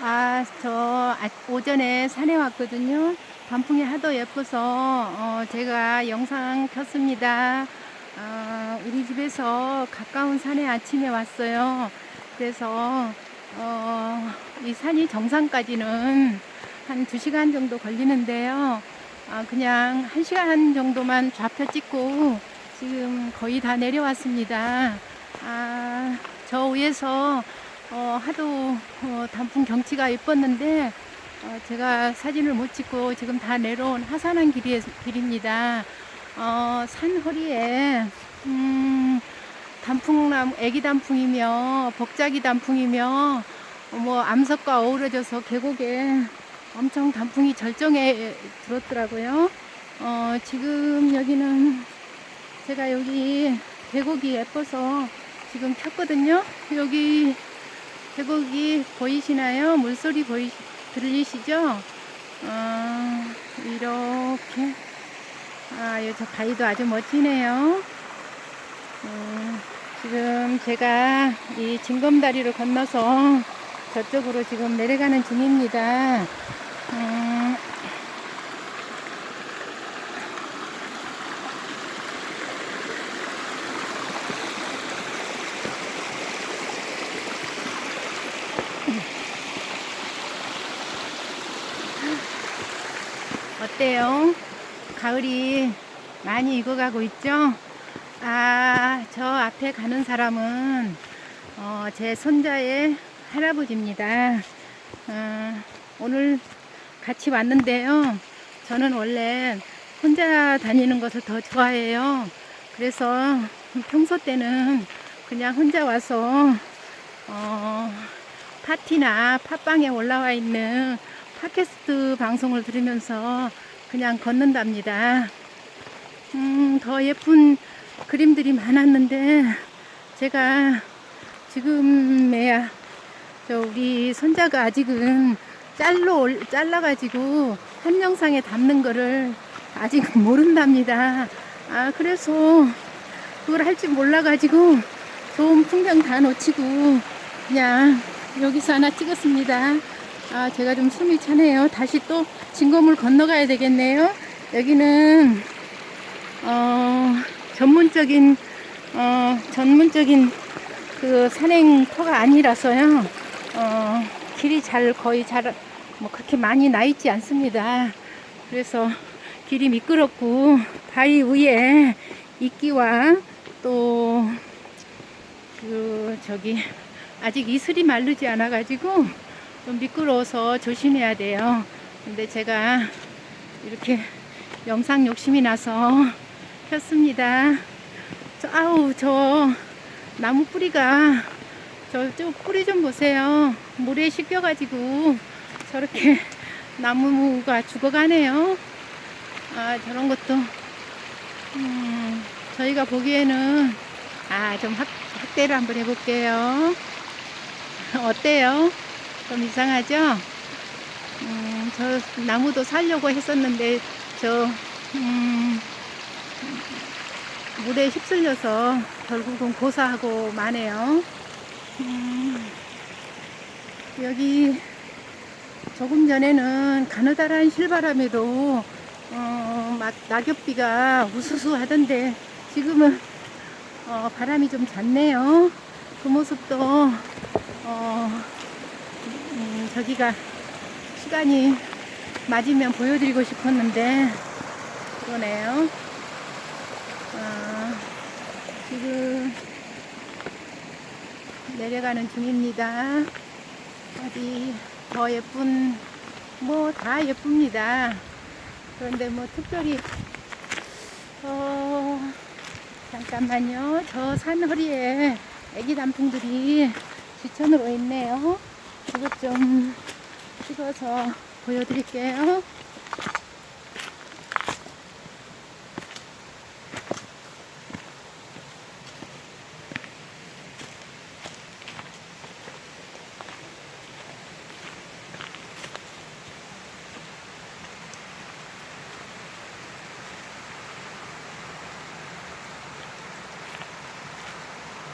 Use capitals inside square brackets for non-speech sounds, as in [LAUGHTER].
아, 저 아- 오전에 산에 왔거든요. 단풍이 하도 예뻐서 어, 제가 영상 켰습니다. 아, 우리 집에서 가까운 산에 아침에 왔어요. 그래서 어, 이 산이 정상까지는 한 2시간 정도 걸리는데요. 아, 그냥 1시간 정도만 좌표 찍고 지금 거의 다 내려왔습니다. 아, 저 위에서 어, 하도 어, 단풍 경치가 예뻤는데 어, 제가 사진을 못 찍고 지금 다 내려온 하산한 길이, 길입니다. 어, 산 허리에 음, 단풍나무, 애기 단풍이며 복자기 단풍이며 어, 뭐 암석과 어우러져서 계곡에 엄청 단풍이 절정에 들었더라고요. 어, 지금 여기는 제가 여기 계곡이 예뻐서 지금 켰거든요. 여기 계곡이 보이시나요? 물소리 보이 들리시죠? 어, 이렇게 아, 여기 저 바위도 아주 멋지네요. 음, 지금 제가 이 징검다리를 건너서 저쪽으로 지금 내려가는 중입니다. 음, 어때요? 가을이 많이 익어가고 있죠? 아, 저 앞에 가는 사람은 어, 제 손자의 할아버지입니다. 어, 오늘 같이 왔는데요. 저는 원래 혼자 다니는 것을 더 좋아해요. 그래서 평소 때는 그냥 혼자 와서 어, 파티나 팟빵에 올라와 있는 팟캐스트 방송을 들으면서 그냥 걷는답니다. 음, 더 예쁜 그림들이 많았는데 제가 지금에야 저 우리 손자가 아직은 짤로 올- 잘라가지고 한 영상에 담는 거를 아직 [LAUGHS] 모른답니다. 아 그래서 그걸 할 줄 몰라가지고 좋은 풍경 다 놓치고 그냥 여기서 하나 찍었습니다. 아 제가 좀 숨이 차네요. 다시 또 진검을 건너가야 되겠네요. 여기는 어, 전문적인 어, 전문적인 그 산행터가 아니라서요. 어, 길이 잘 거의 잘 뭐 그렇게 많이 나 있지 않습니다. 그래서 길이 미끄럽고 바위 위에 이끼와 또 그 저기 아직 이슬이 마르지 않아 가지고 좀 미끄러워서 조심해야 돼요. 근데 제가 이렇게 영상 욕심이 나서 폈습니다. 저, 아우, 저 나무 뿌리가 저쪽 뿌리 좀 보세요. 물에 씻겨가지고 저렇게 [LAUGHS] 나무가 죽어가네요. 아, 저런 것도, 음, 저희가 보기에는, 아, 좀 확, 확대를 한번 해볼게요. [LAUGHS] 어때요? 좀 이상하죠? 음, 저 나무도 살려고 했었는데, 저, 음, 물에 휩쓸려서 결국은 고사하고 마네요. 음, 여기 조금 전에는 가느다란 실바람에도 어, 막 낙엽비가 우수수 하던데 지금은 어, 바람이 좀 잦네요. 그 모습도 어, 음, 저기가 시간이 맞으면 보여드리고 싶었는데 그러네요. 아, 지금 내려가는 중입니다. 어디 더 예쁜 뭐 다 예쁩니다. 그런데 뭐 특별히 어 잠깐만요. 저 산 허리에 애기 단풍들이 지천으로 있네요. 이것 좀 찍어서 보여드릴게요.